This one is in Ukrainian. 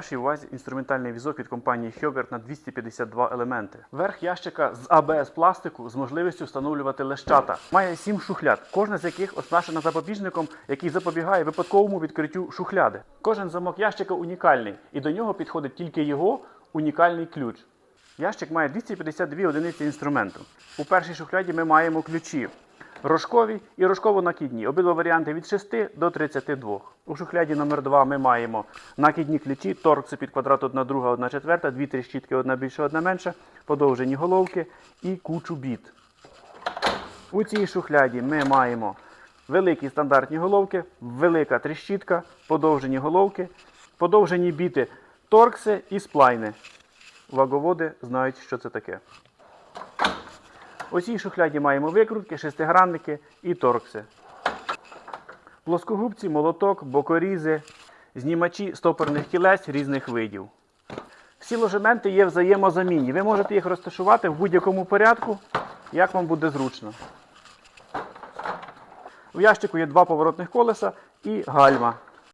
Вашій увазі інструментальний візок від компанії Хьоберт на 252 елементи. Верх ящика з АБС пластику з можливістю встановлювати лещата. Має 7 шухляд, кожна з яких оснащена запобіжником, який запобігає випадковому відкриттю шухляди. Кожен замок ящика унікальний, і до нього підходить тільки його унікальний ключ. Ящик має 252 одиниці інструменту. У першій шухляді ми маємо ключі. Рожкові і рожково-накидні. Обидва варіанти від 6 до 32. У шухляді номер 2 ми маємо накидні ключі, торкси під квадрат 1 друга, 1 четверта, дві тріщітки, одна більша, одна менша, подовжені головки і кучу біт. У цій шухляді ми маємо великі стандартні головки, велика тріщітка, подовжені головки, подовжені біти, торкси і сплайни. Ваговоди знають, що це таке. У цій шухляді маємо викрутки, шестигранники і торкси. Плоскогубці, молоток, бокорізи, знімачі стопорних кілець різних видів. Всі ложементи є взаємозамінні. Ви можете їх розташувати в будь-якому порядку, як вам буде зручно. У ящику є два поворотних колеса і гальма.